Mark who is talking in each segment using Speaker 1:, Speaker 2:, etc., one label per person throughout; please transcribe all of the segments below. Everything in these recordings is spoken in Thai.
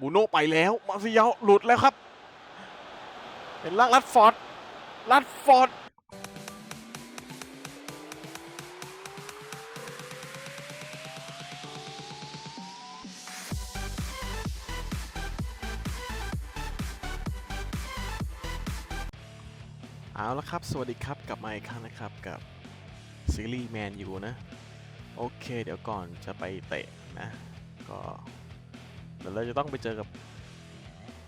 Speaker 1: บูโน่ไปแล้วมาซิยาหลุดแล้วครับ เป็นล่างลัดฟอร์ดลัดฟอร์ดเอาละครับ สวัสดีครับกลับมาอีกครั้งนะครับกับซีรีส์แมนยูนะ โอเค เดี๋ยวก่อนจะไปเตะนะ ก็ เดี๋ยวเราจะต้องไปเจอกับ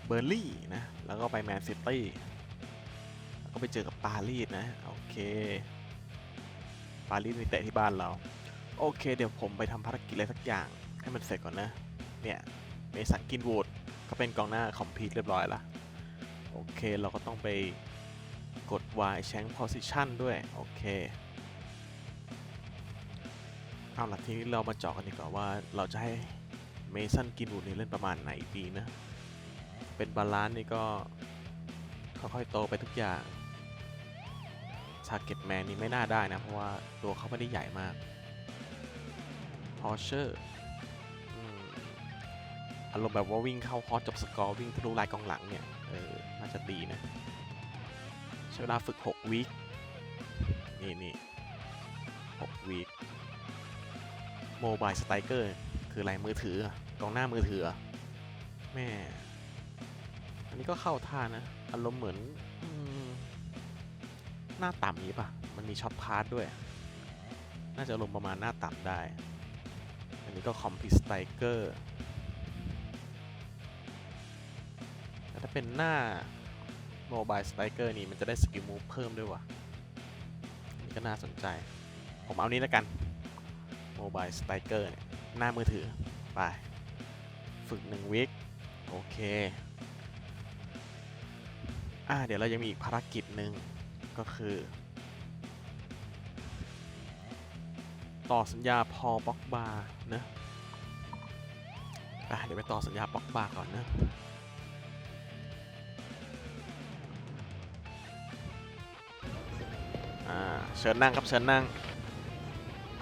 Speaker 1: เบอร์ลี่นะ แล้วก็ไปแมนซิตี้แล้วก็ไปเจอกับปารีสนะ โอเค ปารีสมีเตะที่บ้านเรา โอเค เดี๋ยวผมไปทำภารกิจอะไรสักอย่างให้มันเสร็จก่อนนะ เนี่ย เมสันกินวูดก็เป็นกองหน้าคอมพีทเรียบร้อยละ โอเค เราก็ต้องไปกด Y Change Position ด้วย โอเคเอาล่ะทีนี้เรามาเจาะกันดีกว่าว่าเราจะให้ เมสันกินวูดนี่เล่นประมาณไหนดีนะ เป็นบาลานซ์นี่ก็ค่อยๆโตไปทุกอย่างชาเก็ตแมนนี่ไม่น่าได้นะ เพราะว่าตัวเขาไม่ได้ใหญ่มากพอเชอร์อารมณ์แบบว่าวิ่งเข้าฮอจบสกอร์ วิ่งทะลุลายกองหลังเนี่ย เออ น่าจะดีนะ ใช้เวลาฝึก 6 วีค นี่นี่6วีคโมบายสไตรเกอร์ คืออะไรมือถือ กองหน้ามือถือแม่ อันนี้ก็เข้าท่านะ อารมณ์เหมือนอหน้าต่ำนี้ปะมันมีช็อตพาร์ทด้วย น่าจะลงประมาณหน้าต่ำได้ อันนี้ก็คอมพิสไตเกอร์แต่ถ้าเป็นหน้าโมบายสไตเกอร์นี่มันจะได้สกิลมูฟเพิ่มด้วยวะนี่ก็น่าสนใจ ผมเอานี้แล้วกันโมบายสไตเกอร์เนี่ยหน้ามือถือ ไป ฝึกหนึ่งวิคโอเค อ่าเดี๋ยวเรายังมีอีกภารกิจหนึ่งก็คือ ต่อสัญญาพอบ็อกบาร์นะไปเดี๋ยวไปต่อสัญญาบ็อกบาร์ก่อนนะอ่าเชิญนั่งครับเชิญนั่ง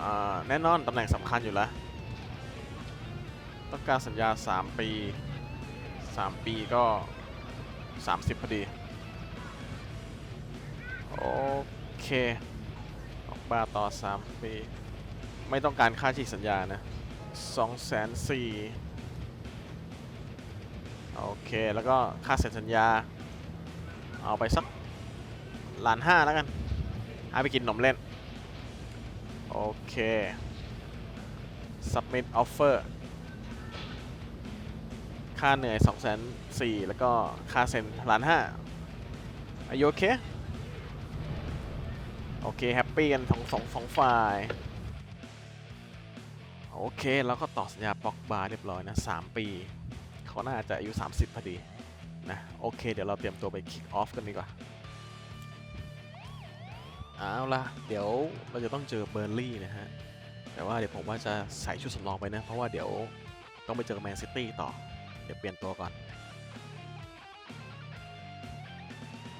Speaker 1: อ่าแน่นอนตำแหน่งสำคัญอยู่แล้ว ต้องการสัญญา 3 ปี 3 ปีก็ 30พอดี โอเคออกบาต่อ 3 ปี ไม่ต้องการค่าฉีกสัญญานะ2 4 0 0 0โอเค แล้วก็ค่าเซ็นสัญญา เอาไปสักล้านห้าแล้วกันให้ไปกินนมเล่น โอเค submit offer ค่าเหนื่อย2 4 0 0 0แล้วก็ค่าเซ็นล้านห้าอายุโอเค โอเค แฮปปี้กันทั้งสองสองฝ่าย โอเค แล้วก็ต่อสัญญาปอกบาร์เรียบร้อยนะ 3 ปี เขาน่าจะอายุ 30 พอดีนะ โอเค เดี๋ยวเราเตรียมตัวไปคิกออฟกันดีกว่า เอาล่ะเดี๋ยวเราจะต้องเจอเบอร์ลี่นะฮะ แต่ว่าเดี๋ยวผมว่าจะใส่ชุดสำรองไปนะ เพราะว่าเดี๋ยวต้องไปเจอแมนซิตี้ต่อ ดี๋ยวเปลี่ยนตัวก่อน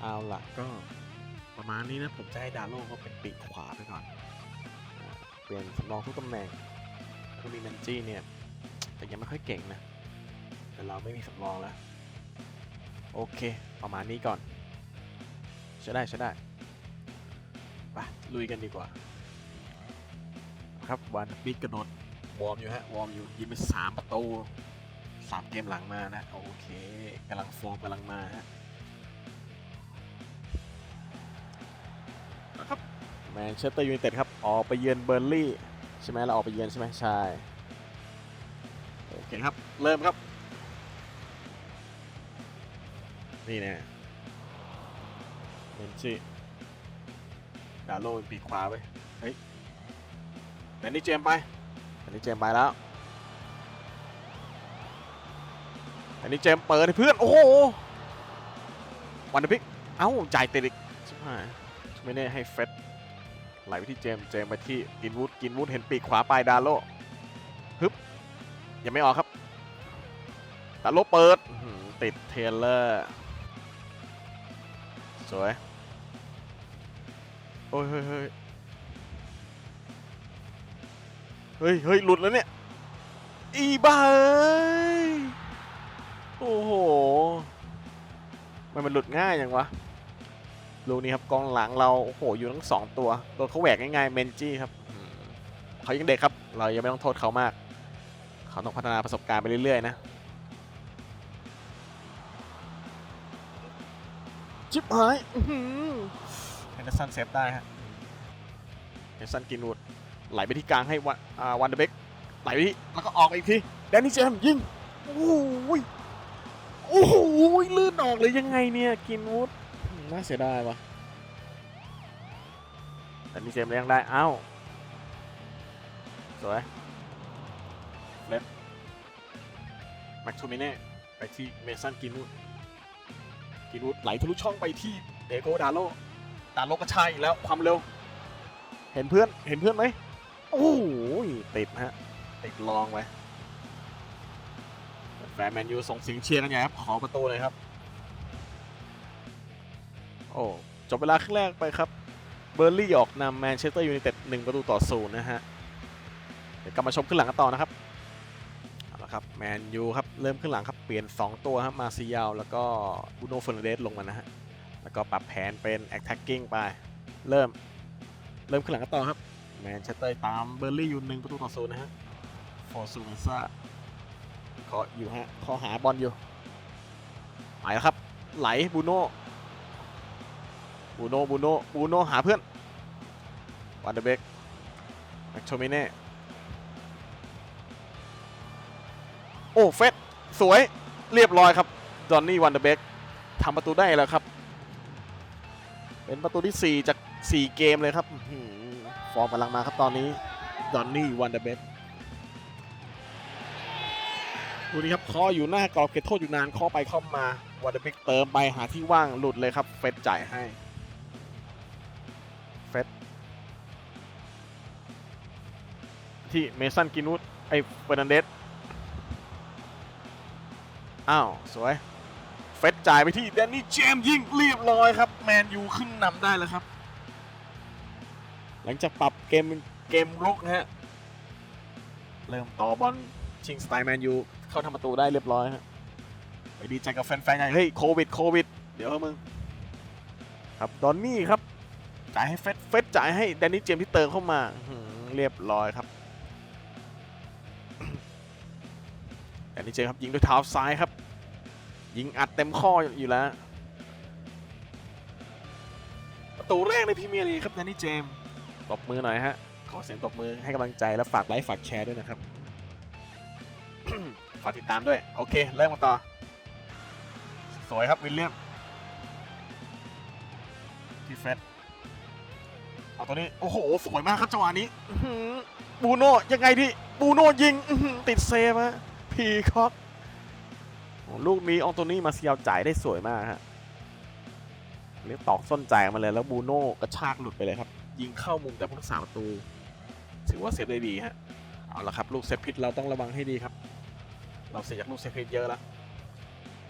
Speaker 1: เอาล่ะก็ประมาณนี้นะผมจะให้ดาโลก็เป็นปีกขวาไปก่อนอ่าเปลี่ยนสำรองทุกตำแหน่งแล้วก็มีแมนจี้เนี่ย แต่ยังไม่ค่อยเก่งนะ แต่เราไม่มีสำรองแล้ว โอเค ประมาณนี้ก่อนใช้ได้ใช้ได้ไปลุยกันดีกว่า ครับวันบิ๊กกระโดดวอร์มอยู่ฮะ วอร์มอยู่ยิงไปสามประตู สามเกมหลังมานะโอเคกำลังฟอร์มกำลังมาฮะนะครับแมนเชสเตอร์ยูไนเต็ดครับ ออกไปเยือนเบอร์นลี่ใช่ไหมเราออกไปเยือนใช่ไหมใช่โอเคครับ เริ่มครับ นี่แน่เมนชี่ดาโลเป็นปีกขวาไปเฮ้ยแดนนี่เจมส์ไปแดนนี่เจมส์ไปแล้ว นนี่เจมเปิดให้เพื่อน โอ้โหวันเดอร์พิก เอ้า จ่ายติดอีกชิบหายไม่ได้ให้เฟร็ดไหลไปที่เจมเจมไปที่กินวูดกินวูดเห็นปีกขวาปลายดาโลฮึบยังไม่ออกครับดาโลเปิดติดเทเลอร์สวยโอ้ยเฮ้ยเฮ้ยเฮ้ยเฮ้ยหลุดแล้วเนี่ยอีบ้า เอ้ยมันมันหลุดง่ายอย่างวะ ลูกนี้ครับกองหลังเราโอ้โหอยู่ทั้งสองตัวโดนเขาแหวกง่ายๆเมนจี้ครับเขายังเด็กครับ เรายังไม่ต้องโทษเขามาก เขาต้องพัฒนาประสบการณ์ไปเรื่อยๆนะจิบหายอื้อหือเฮนเดอร์สันเซฟได้ฮะเฮนเดอร์สันกินวูดไหลไปที่กลางให้วันวันเดเบกไหลไปที่แล้วก็ออกอีกทีแดนนี่เจมส์ยิงโอ้โห โอ้โหลื่นออกเลยยังไงเนี่ยกินวูดน่าเสียดายวะแดนนี่เจมเลี้ยงได้เอ้าสวยแม็กโทมิเน่ไปที่เมสันกินวูดกินวูดไหลทะลุช่องไปที่เดโกดาโลดาโลก็ใช่แล้วความเร็ว เห็นเพื่อนเห็นเพื่อนไหมโอ้โหติดฮะติดลองไป ฟนแมนยูส่งเสิงเชียร์กันใหญ่ครับ ขอประตูเลยครับ โอ้จบเวลาครึ่งแรกไปครับ เบอร์ลี่ออกนำแมนเชสเตอร์ยูไนเต็ด1ประตูต่อศูนย์นะฮะ เดี๋ยวกลับมาชมขึ้นหลังกันต่อนะครับเอาละครับแมนยูครับ เริ่มขึ้นหลังครับ เปลี่ยน 2 ตัวครับ มาซิยาวแล้วก็บูโนเฟอร์นันเดสลงมานะฮะ แล้วก็ปรับแผนเป็น attacking ไป เริ่ม เริ่มขึ้นหลังกันต่อครับ แมนเชสเตอร์ตามเบอร์ลี่อยู่หนึ่งประตูต่อศูนย์นะฮะ ฟอร์ซูเมซ่า ขออยู่ฮะขอหาบอลอยู่ไปแล้วครับ ไหลบูโน่บูโน่บูโน่บูโน่หาเพื่อนวันเดเบกแม็กโทมิเน่โอ้เฟสสวยเรียบร้อยครับจอห์นนี่วันเดเบกทำประตูได้แล้วครับ เป็นประตูที่ 4 จาก 4 เกมเลยครับฟ้อหือฟอร์มกำลังมาครับตอนนี้จอห์นนี่วันเดเบก ดูนี่ครับเคออยู่หน้ากรอบเขตโทษอยู่นานเคอไปเข้ามาวันเดอร์เบกเติมไปหาที่ว่างหลุดเลยครับ เฟสจ่ายให้ เฟสที่เมสันกินุสไอเฟอร์นันเดสอ้าว สวย เฟสจ่ายไปที่แดนนี่เจมยิงเรียบร้อยครับ แมนยูขึ้นนำได้แล้วครับ หลังจากปรับเกมเกมรุกนะฮะ เริ่มต่อบอลชิงสไตล์แมนยู เข้าทำประตูได้เรียบร้อยฮะไปดีใจกับแฟนๆใหญ่เฮ้ยโควิดโควิด เดี๋ยวมึง ครับดอนนี่ครับจ่ายให้เฟสเฟสจ่ายให้แดนนี่เจมส์ที่เติมเข้ามาอื้อหือเรียบร้อยครับแดนนี่เจมส์ครับยิงด้วยเท้าซ้ายครับ ยิงอัดเต็มข้ออยู่แล้ว ประตูแรกในพรีเมียร์ลีกครับแดนนี่เจมส์ตบมือหน่อยฮะขอเสียงตบมือให้กำลังใจและฝากไลค์ฝากแชร์ด้วยนะครับ ฝากติดตามด้วย โอเค เริ่มกันต่อ สวยครับวิลเลียมที่เฟรดเอาตัวนี้ โอ้โห สวยมากครับจังหวะนี้บูโน่ยังไงดิบูโน่ยิงติดเซฟฮะพีคอกลูกนี้อองโตนี่มาเซียลจ่ายได้สวยมากฮะเรียกตอกส้นจ่ายมาเลยแล้วบูโน่กระชากหลุดไปเลยครับ ยิงเข้ามุมแต่ผู้รักษาประตู ถือว่าเซฟได้ดีฮะเอาละครับ ลูกเซฟพิษเราต้องระวังให้ดีครับ เราเสียจากลูกเซฟพิษเยอะแล้ว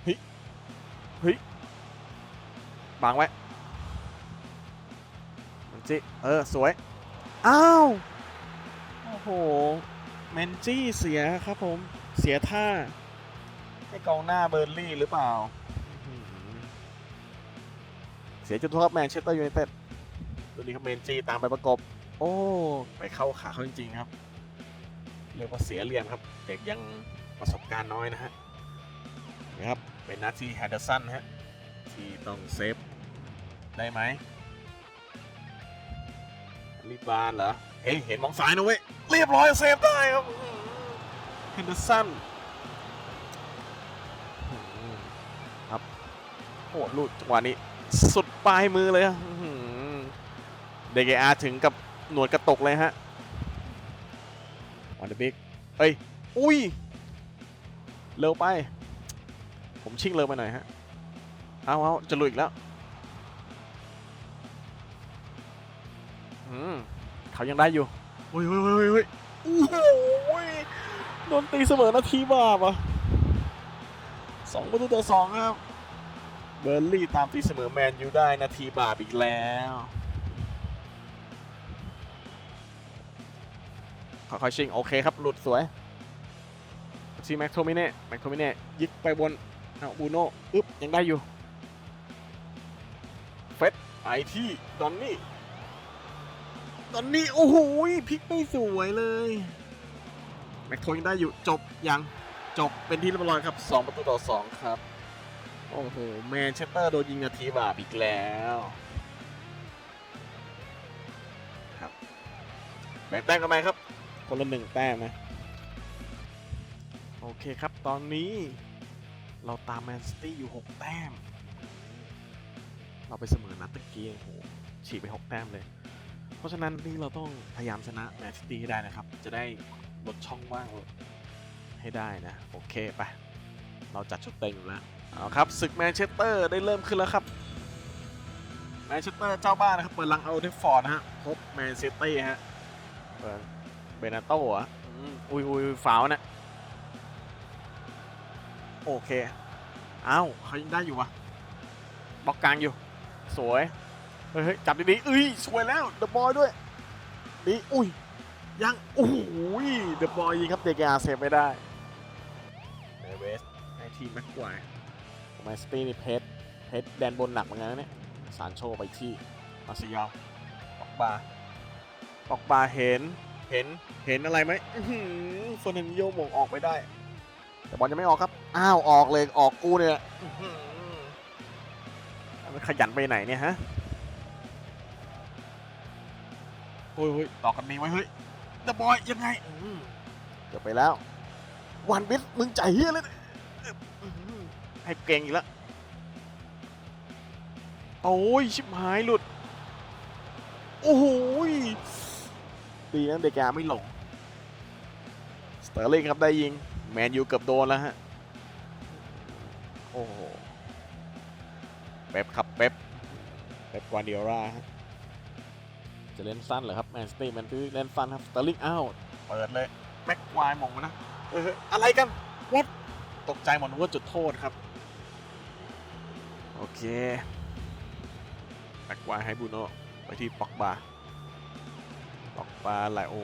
Speaker 1: เฮ้ยเฮ้ยบังไว้มันจิเออ สวย อ้าว โอ้โห เมนจี้เสียครับผม เสียท่าให้กองหน้าเบอร์ลี่หรือเปล่า เสียจุดโทษครับแมนเชสเตอร์ยูไนเต็ดตัวนี้ครับเมนจีตามไปประกบ โอ้ ไปเข้าขาเขาจริงๆครับ เรียกว่าเสียเหลี่ยมครับ เด็กยัง ประสบการณ์น้อยนะฮะนะครับ เป็นหนาทีแฮดเดอร์สันฮะที่ต้องเซฟ ได้ไหมรีบบานเหรอ เฮ้ย เห็นมองซ้ายนะเว้ย เรียบร้อยเซฟได้ครับแฮดเดอร์สันครับโอ้ลูกจังหวะนี้ สุดปลายมือเลยอะอื้อหือเดเกอาถึงกับหนวดกระตกเลยฮะวันเดบิ๊กเอ้ย อุ้ย เร็วไป ผมชิ่งเร็วไปหน่อยฮะ เอาเอาจะลุยอีกแล้วอืมเขายังได้อยู่โอ้ยโอ้ยโอ้ยโอ้ยโอ้ยโดนตีเสมอนาทีบาปอะสองประตูต่อสองครับ เบอร์ลี่ตามตีเสมอแมนยูได้นาทีบาปอีกแล้วค่อยๆชิงโอเคครับ หลุดสวย ที่แม็กโทมิเน่แม็กโทมิเน่ยิกไปบนเอาบูโน่อึ๊บยังได้อยู่เฟตไปที่ดอนนี่ดอนนี่โอ้โหพลิกไม่สวยเลยแม็กโทยังได้อยู่จบยังจบเป็นที่เรียบร้อยครับ 2 ประตูต่อ 2 ครับ โอ้โหแมนเชสเตอร์โดนยิงนาทีบาปอีกแล้วครับแบ่งแต้มกันไหมครับ คนละหนึ่งแต้มนะ โอเคครับ ตอนนี้เราตามแมนซิตี้อยู่ 6 แต้ม เราไปเสมอนัดตะกี้โอ้โหฉีกไป 6 แต้มเลย เพราะฉะนั้นนี่เราต้องพยายามชนะแมนซิตี้ให้ได้นะครับ จะได้ลดช่องว่างให้ได้นะ โอเคไป เราจัดชุดเต็มอยู่แล้วเอาครับศึกแมนเชสเตอร์ได้เริ่มขึ้นแล้วครับแมนเชสเตอร์เจ้าบ้านนะครับ เปิดลังเอาเทฟฟอร์ดนะฮะพบแมนซิตี้ฮะเปิดเบนาโต้เหรอะอุ้ยอุ้ยอุ้ยฟาวนะ โอเคเอ้าเขายังได้อยู่วะบล็อกกลางอยู่ สวย เฮ้ยเฮ้ยจับดีๆเอ้ยสวยแล้วเดอะบอยด้วยดีอุ้ย ยัง โอ้โหเดอะบอยยิงครับเดกอาเซฟไม่ได้เดเวสในทีมแม็กควายของแมนสตี้นี่เพชรเพชรแดนบนหนักเหมือนกันนะเนี่ยสารโชว์ไปที่มาซิยอลปอกบาปอกบาเห็น เห็น เห็นอะไรไหมอื้อหือโฟนันโยมงออกไปได้ แต่บอลยังไม่ออกครับ อ้าว ออกเลย ออกกูเนี่ยอื้อหือมันขยันไปไหนเนี่ยฮะโอ้ยเฮ้ยต่อกันนี้ไว้เฮ้ยเดอะบอยยังไงอืมเกือบไปแล้ว วันบิสมึงใจเฮียเลยนะอื้อหือให้เก่งอีกแล้ว โอ้ย ชิบหายหลุด โอ้โหยดีนะเดกาไม่หลง สเตอร์ลิงครับได้ยิง แมนยูเกือบโดนแล้วฮะ โอ้โหเป๊ปครับเป๊ปเป๊ปกวาร์ดิโอราฮะจะเล่นสั้นเหรอครับแมนสเตย์แมนยูเล่นสั้นครับสเตอร์ลิงอ้าวเปิดเลยแม็กควายมองมานะเอออะไรกันวัดตกใจหมดนึกว่าจุดโทษครับ โอเคแม็กควายให้บูโน่ไปที่ปอกบาปอกบาไหลโอ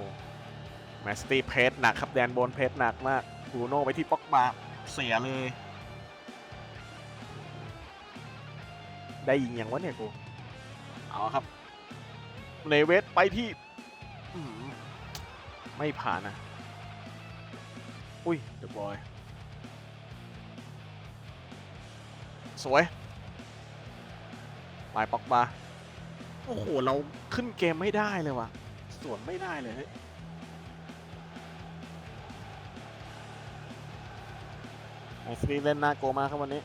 Speaker 1: แมนสตี้เพสหนักครับแดนบนเพสหนักมาก บูโน่ไปที่ป็อกบาเสียเลย ได้ยิงอย่างวะเนี่ยกู เอาครับ เนเวสไปที่ไม่ผ่านนะ อุ้ยเดอะบอย สวยไปป็อกบาโอ้โห เราขึ้นเกมไม่ได้เลยว่ะ สวนไม่ได้เลย ไอซีรีส์เล่นหน้าโกมากครับวันนี้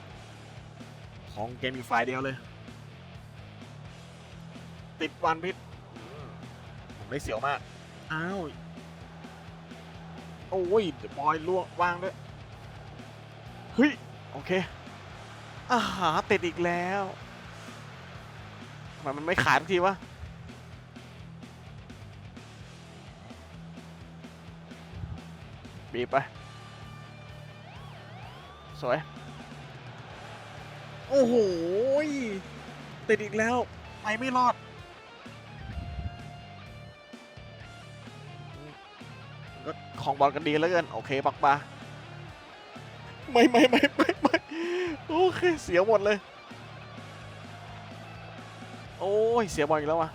Speaker 1: ของเกมอีกฝ่ายเดียวเลย ติดวันพิษอืมผมได้เสียวมาก อ้าว โอ้ยเดบอยล่วงว่างด้วย เฮ้ย โอเคอาหาติดอีกแล้วทำไมมันไม่ขาดสักทีวะบีบไป สวย โอ้โหยติดอีกแล้ว ไปไม่รอด ก็ของบอลกันดีแล้วเกินโอเคปักบาไม่ไม่ไม่ไม่ไม่โอเคเสียหมดเลย โอ้ย เสียบอลอีกแล้ววะ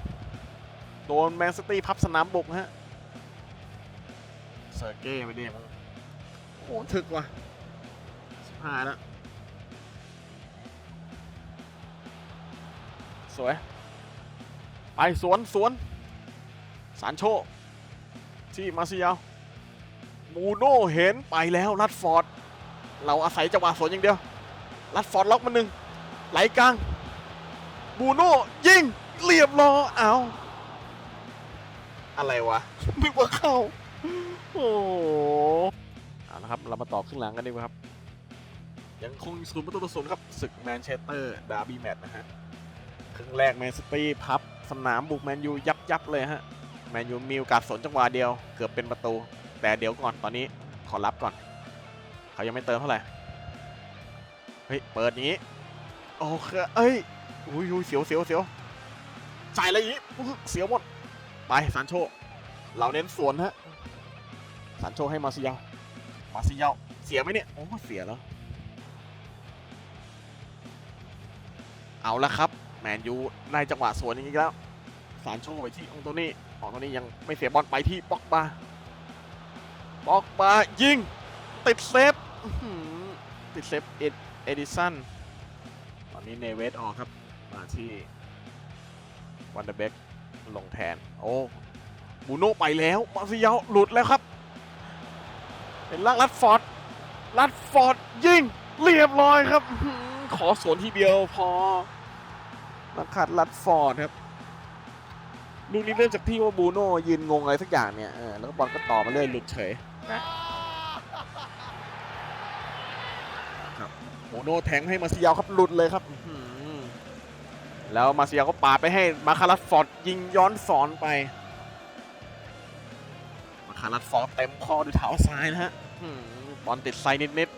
Speaker 1: โดนแมนซิตี้พับสนามบุกฮะเซอร์เก้ไม่ดีมั้งโอ้ถึกว่ะ หายแล้วสวย ไป สวน สวน สารโช ที่มาซิยาวมูโน่เห็นไปแล้วรัดฟอร์ด เราอาศัยจังหวะสวนอย่างเดียวรัดฟอร์ดล็อกมาหนึ่งไหลกลางบูโน่ยิงเรียบร้อยเอาอะไรวะนึกว่าเข้า โอ้โหเอาละครับ เรามาต่อครึ่งหลังกันดีกว่าครับ ยังคงศูนย์ประตูต่อศูนย์ครับศึกแมนเชสเตอร์ดาร์บี้แมตช์นะฮะครึ่งแรกแมนซิตี้พับสนามบุกแมนยูยับยับเลยฮะแมนยูมีโอกาสสวนจังหวะเดียวเกือบเป็นประตู แต่เดี๋ยวก่อนตอนนี้ขอรับก่อน เขายังไม่เติมเท่าไหร่เฮ้ยเปิดงนี้โอเคเอ้ยอุ้ยอุ้ยเสียวเสียวเสียวจ่ายอะไรอย่างนี้เสียวหมดไปซานโชเราเน้นสวนฮะซานโชให้มาซิยามาซิยาเสียไหมเนี่ยโอ้เสียแล้ว เอาละครับ แมนยูได้จังหวะสวนอย่างนี้แล้ว สารโชว์ไปที่องโตนี่องโตนี่ยังไม่เสียบอลไปที่บ็อกบาบ็อกบายิง ติดเซฟติดเซฟเอ็ดเอดิสันตอนนี้เนเวสออกครับ มาที่วันเดอร์เบกลงแทน โอ้บูโน่ไปแล้วมาซิยาหลุดแล้วครับ เป็นล่างลัดฟอร์ดลัดฟอร์ดยิงเรียบร้อยครับ ขอสวนทีเดียวพอ มาขัดลัดฟอร์ดครับลูกนี้เริ่มจากที่ว่าบูโน่ยืนงงอะไรสักอย่างเนี่ยเออแล้วก็บอลก็ต่อมาเรื่อยหลุดเฉยนะครับบูโน่แทงให้มาซิยาวครับหลุดเลยครับอื้อหือแล้วมาซิยาวก็ปาดไปให้มาคารัสฟอร์ดยิงย้อนสอนไป มาคารัสฟอร์ดเต็มคอด้วยเท้าซ้ายนะฮะอื้อหือบอลติดไซนิดนิด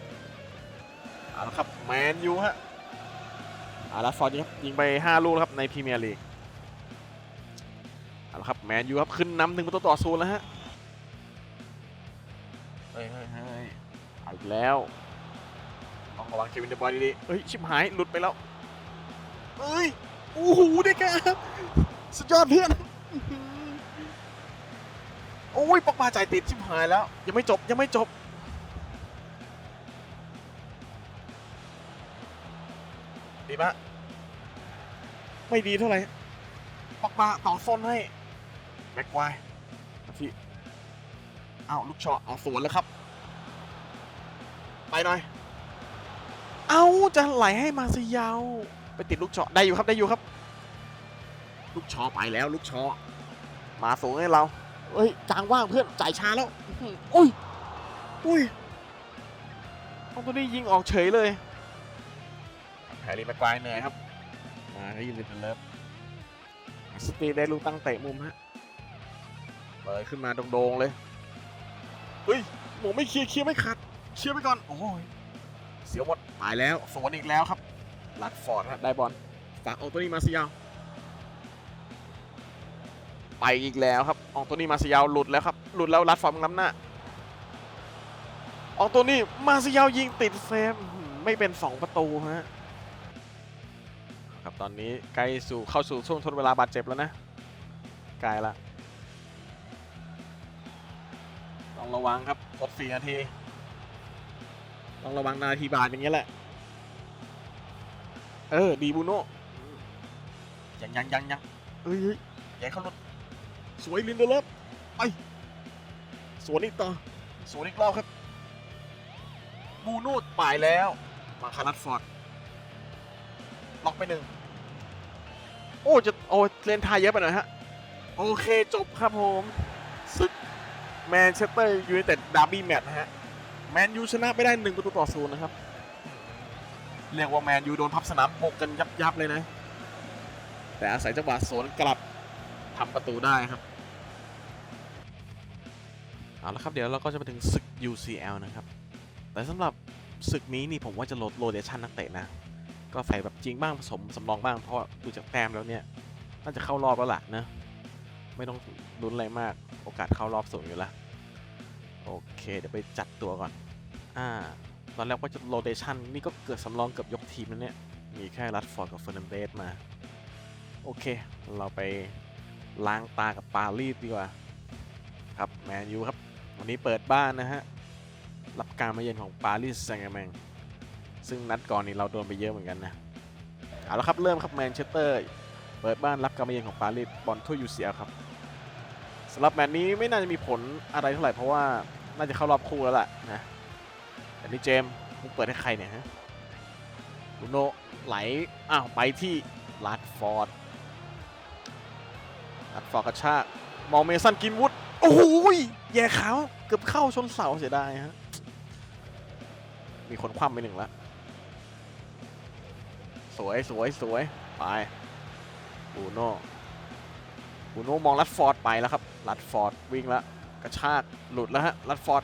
Speaker 1: ๆเอาละครับแมนยูฮะ อารัสฟอร์ดยิงครับยิงไป 5 ลูกแล้วครับในพรีเมียร์ลีกเอาละครับแมนยูครับขึ้นนำหนึ่งประตูต่อศูนย์แล้วฮะเฮ้ยเฮ้ยเฮ้ยเอาอีกแล้วต้องระวังเควินเดบอยดีๆเฮ้ยชิบหายหลุดไปแล้วเฮ้ยโอ้โหเด็กครับสุดยอดเพื่อนอื้อหือโอ้ยปอกมาจ่ายติดชิบหายแล้ว ยังไม่จบยังไม่จบ ดีปะไม่ดีเท่าไหร่ปอกมาต่อส้นให้แม็กควายมาที่เอาลูกช็อตเอาสวนแล้วครับ ไปหน่อย เอาจะไหลให้มาซิยาวไปติดลูกช็อตได้อยู่ครับได้อยู่ครับ ลูกชอไปแล้วลูกชอมาสูงให้เราเอ้ยกลางว่างเพื่อนจ่ายช้าแล้วอื้อหืออุ้ยอุ้ยเอาตัวนี้ยิงออกเฉยเลย แฮร์รี่แม็กควายเหนื่อยครับ มาให้ยินดีเป็นเลิฟสตีได้ลูกตั้งเตะมุมฮะเปิดขึ้นมาโด่งๆเลย เฮ้ยหมูไม่เคลียร์เคลียร์ไม่ขัดเคลียร์ไปก่อน โอ้ย เสียวหมดตายแล้วสวนอีกแล้วครับ ลัดฟอร์ดฮะได้บอลฝากอองโตนี่มาซิยาวไปอีกแล้วครับ อองโตนี่มาซิยาวหลุดแล้วครับ หลุดแล้วลัดฟอร์ดมึงล้ำหน้า อองโตนี่มาซิยาวยิงติดเซฟอื้อหือไม่เป็น 2 ประตูฮะ ครับตอนนี้ใกล้สู่เข้าสู่ช่วงทดเวลาบาดเจ็บแล้วนะใกล้ละต้องระวังครับกดสี่นาทีต้องระวังนาทีบาดอย่างเงี้ยแหละ เออ ดีบูโน่ยังยังยังยังเอ้ยเฮ้ยใหญ่เข้ารถสวยลินเดอร์เลฟไปสวนอีกต่อสวนอีกรอบครับบูโน่ป่ายแล้ว มาคารัตฟอร์ด ล็อกไปหนึ่งโอ้จะโอ้เลนทายเยอะไปหน่อยฮะ โอเคจบครับผมศึกแมนเชสเตอร์ยูไนเต็ดดาร์บี้แมตช์นะฮะ แมนยูชนะไปได้หนึ่งประตูต่อศูนย์นะครับ เรียกว่าแมนยูโดนพับสนามปกกันยับยับๆเลยนะ แต่อาศัยจังหวะสวนกลับทำประตูได้ครับเอาละครับเดี๋ยวเราก็จะมาถึงศึก UCL นะครับ แต่สำหรับศึกนี้นี่ผมว่าจะลดโรเดชันนักเตะนะ ก็ใส่แบบจริงบ้างผสมสำรองบ้างเพราะดูจากแต้มแล้วเนี่ยน่าจะเข้ารอบแล้วล่ะนะ ไม่ต้องลุ้นอะไรมากโอกาสเข้ารอบสูงอยู่แล้วโอเคเดี๋ยวไปจัดตัวก่อนอ่าตอนแรกว่าจะโรเดชันนี่ก็เกิดสำรองเกือบยกทีมแล้วเนี่ยมีแค่รัดฟอร์ดกับเฟอร์นันเดสมา โอเค เราไปล้างตากับปารีสดีกว่า ครับแมนยูครับ วันนี้เปิดบ้านนะฮะ รับการมาเยือนของปารีสแซงต์แมง ซึ่งนัดก่อนนี้เราโดนไปเยอะเหมือนกันนะ เอาละครับเริ่มครับแมนเชสเตอร์เปิดบ้านรับการมาเยือนของปารีสบอลถ้วยยูซียครับสำหรับแมตช์นี้ไม่น่าจะมีผลอะไรเท่าไหร่เพราะว่าน่าจะเข้ารอบคู่แล้วล่ะนะแต่นี่เจมมึงเปิดให้ใครเนี่ยฮะบุโนไหลอ้าวไปที่ลัดฟอร์ดลัดฟอร์ดกระชากมองเมสันกินวุฒโอ้โหยแย่เขาเกือบเข้าชนเสาเสียดายฮะมีคนคว่ำไปหนึ่งแล้ว วยสวยสวยไปบูโน่บูโน่มองลัดฟอร์ดไปแล้วครับลัดฟอร์ดวิ่งแล้วกระชากหลุดแล้วฮะลัดฟอร์ด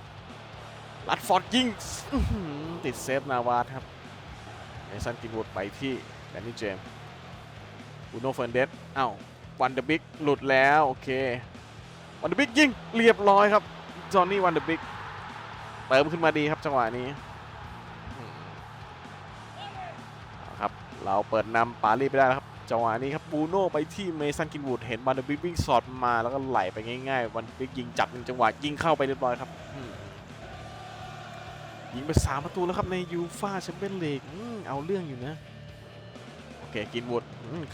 Speaker 1: ลัดฟอร์ดยิงติดเซฟนาวาสครับเนสันกินวูดไปที่แดนนี่เจมส์บูโน่เฟร์นเดสอ้าววันเดอร์บิ๊กหลุดแล้วโอเควันเดอร์บิ๊กยิงเรียบร้อยครับจอห์นนี่วันเดอร์บิ๊กเติมขึ้นมาดีครับจังหวะนี้ เราเปิดนำปารีสไปได้แล้วครับจังหวะนี้ครับบูโน่ไปที่เมสันกินวูดเห็นวันเดอร์บิกวิ่งสอดมาแล้วก็ไหลไปง่ายๆ วันบิ๊กยิงจับหนึ่งจังหวะยิงเข้าไปเรียบร้อยครับยิงไปสามประตูแล้วครับในยูฟ่าแชมเปี้ยนลีกเอาเรื่องอยู่นะ โอเคกินวูด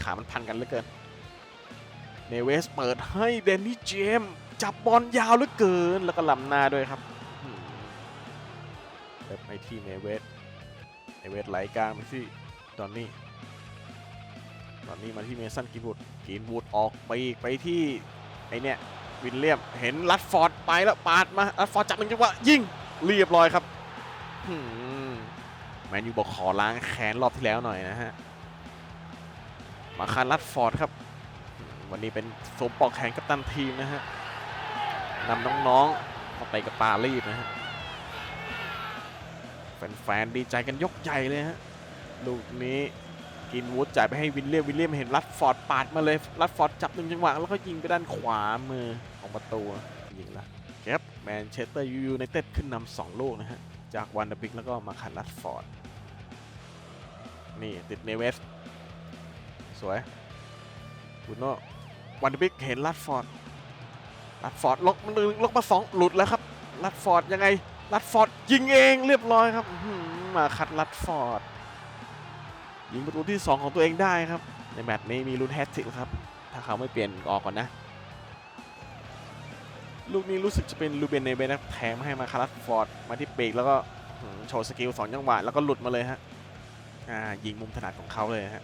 Speaker 1: ขามันพันกันเหลือเกินเนเวสเปิดให้เดนนี่เจมส์จับบอลยาวเหลือเกินแล้วก็ล้ำหน้าด้วยครับเปิดไปที่เนเวสเนเวสไหลกลางไปที่ดอนนี่ ตอนนี้มาที่เมสันกินวูดกินวูดออกไปอีกไปที่ไอเนี่ยวินเลียมเห็นลัดฟอร์ดไปแล้วปาดมาลัดฟอร์ดจับหนึ่งจังหวะยิงเรียบร้อยครับแมนยูบอกขอล้างแค้นรอบที่แล้วหน่อยนะฮะมาคารลัดฟอร์ดครับ วันนี้เป็นสมปอกแขนกัปตันทีมนะฮะนำน้องๆมาไปกับปารีสนะฮะแฟนๆดีใจกันยกใหญ่เลยฮะลูกนี้ กินวูดจ่ายไปให้วินเลียมวินเลียมเห็นรัดฟอร์ดปาดมาเลยรัดฟอร์ดจับหนึ่งจังหวะแล้วก็ยิงไปด้านขวามือของประตูยิงละครับแมนเชสเตอร์ยูไนเต็ดขึ้นนำสองลูกนะฮะจากวันเดอร์บิกแล้วก็มาขัดรัดฟอร์ดนี่ติดเนเวสสวยบุโนวันเดอร์บิกเห็นรัดฟอร์ดรัดฟอร์ดลกมันหนึ่งลกมาสองหลุดแล้วครับรัดฟอร์ดยังไงรัดฟอร์ดยิงเองเรียบร้อยครับมาขัดรัดฟอร์ด ยิงประตูที่ 2 ของตัวเองได้ครับ ในแมตช์นี้มีลุ้นแฮตทริกครับ ถ้าเขาไม่เปลี่ยนออกก่อนนะ ลูกนี้รู้สึกจะเป็นลูเบนเนเบนนะแถมให้มาคารัสฟอร์ดมาที่ปีกแล้วก็โชว์สกิลสองจังหวะ แล้วก็หลุดมาเลยฮะอ่ายิงมุมถนัดของเขาเลยฮะ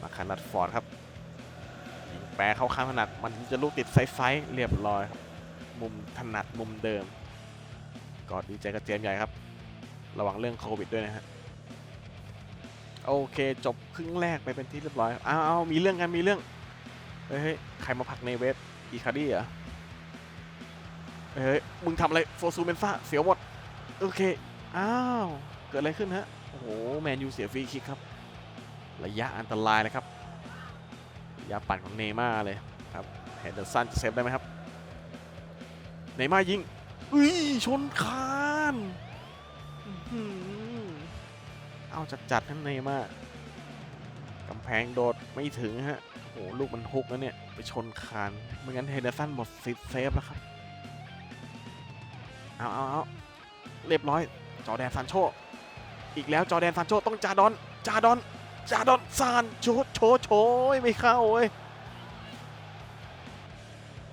Speaker 1: มาคารัสฟอร์ดครับยิงแปรเข้าข้างถนัดมันจะลูกติดไซส์ไฟเรียบร้อยครับมุมถนัดมุมเดิม ก็ดีใจกับเจมส์ใหญ่ครับ ระวังเรื่องโควิดด้วยนะฮะ โอเค จบครึ่งแรกไปเป็นที่เรียบร้อยอ้าวอ้ามีเรื่องกันมีเรื่องเฮ้ยใครมาผักในเวฟอีคาดี้เหรอเฮ้ยเฮ้ยมึงทำอะไรโฟซูเมนซ่าเสียหมดโอเคอ้าวเกิดอะไรขึ้นฮะโอ้โหแมนยูเสียฟรีคิกครับ ระยะอันตรายเลยครับระยะปั่นของเนย์ม่าเลยครับเฮนเดอร์สันจะเซฟได้ไหมครับเนย์ม่ายิงอุ้ยชนคาน เอาจัดจัดๆนั่นเนมากกำแพงโดดไม่ถึงฮะโอ้โหลูกมันฮุกแล้วเนี่ย ไปชนคานไม่งั้นเฮเดอร์สันหมดสิทธิ์เซฟแล้วครับ เอาเอาเอาเรียบร้อย จอแดนซานโช อีกแล้วจอแดนซานโชต้องจาดอนจาดอนจาดอนซานโชโชโชยไม่เข้าเว้ย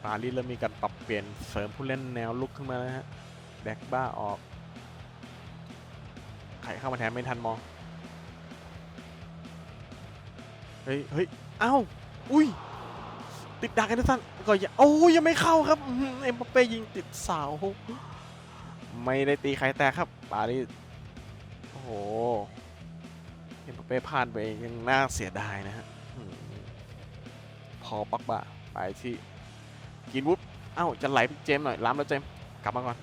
Speaker 1: ปารีสเริ่มมีการปรับเปลี่ยนเสริมผู้เล่นแนวลุกขึ้นมาแล้วฮะแบ็กบ้าออก ใครเข้ามาแทนไม่ทันมอง เฮ้ยเฮ้ยเอ้าอุ้ย ติดดักกันสั้นก็ยังโอ้ยังไม่เข้าครับเอ็มบัปเป้ยิงติดเสาไม่ได้ตีใครแตกครับปารีสโอ้โหเอ็มบัปเป้พลาดไปยังน่าเสียดายนะฮะพอปักบะไปที่กินวุบเอ้าจะไหลไปเจมหน่อยล้ำแล้วเจมกลับมาก่อน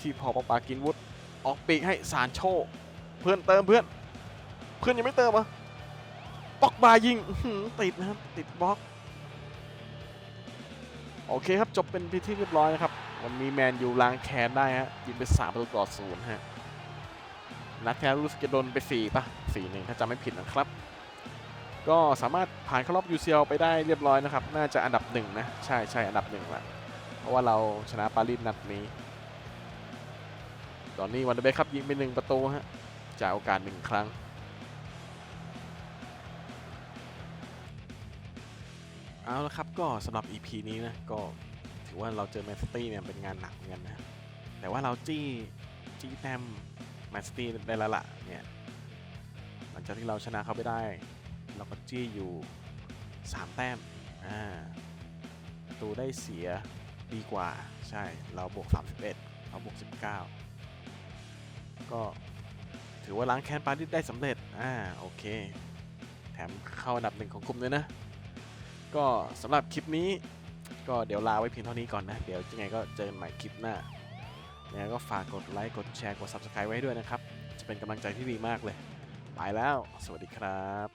Speaker 1: ที่พอปาปากินวุฒออกปีกให้สารโชเพื่อนเติมเพื่อน เพื่อนยังไม่เติมอะปอกบายิงติดนะครับ ติดบล็อก โอเคครับ จบเป็นพิธีเรียบร้อยนะครับวันนี้แมนยูล้างแค้นได้ฮะ ยิงไป3ประตูต่อศูนย์ฮะ นัดแท้รู้สึกจะโดนไป 4ป่ะ4หนึ่งถ้าจำไม่ผิดนะครับ ก็สามารถผ่านเข้ารอบ UCL ไปได้เรียบร้อยนะครับ น่าจะอันดับหนึ่งนะ ใช่ใช่อันดับหนึ่งละเพราะว่าเราชนะปารีสนัดนี้ ตอนนี้วันเดอร์เบคครับยิงไปหนึ่งประตูฮะจากโอกาสหนึ่งครั้ง เอาละครับก็สำหรับ EP นี้นะก็ถือว่าเราเจอแมนซิตี้เนี่ยเป็นงานหนักเหมือนกันนะ แต่ว่าเราจี้จี้แต้มแมนซิตี้ได้แล้วล่ะเนี่ยหลังจากที่เราชนะเขาไปได้ เราก็จี้อยู่ 3 แต้มอ่าประตูได้เสียดีกว่าใช่เราบวก 31เขาบวก 19 ก็ถือว่าล้างแค้นปารีสได้สำเร็จอ่าโอเค แถมเข้าอันดับหนึ่งของกลุ่มด้วยนะ ก็สำหรับคลิปนี้ก็เดี๋ยวลาไว้เพียงเท่านี้ก่อนนะ เดี๋ยวยังไงก็เจอกันใหม่คลิปหน้าเนี้ยก็ฝากกดไลค์กดแชร์กด Subscribe ไว้ด้วยนะครับ จะเป็นกำลังใจที่ดีมากเลย ไปแล้ว สวัสดีครับ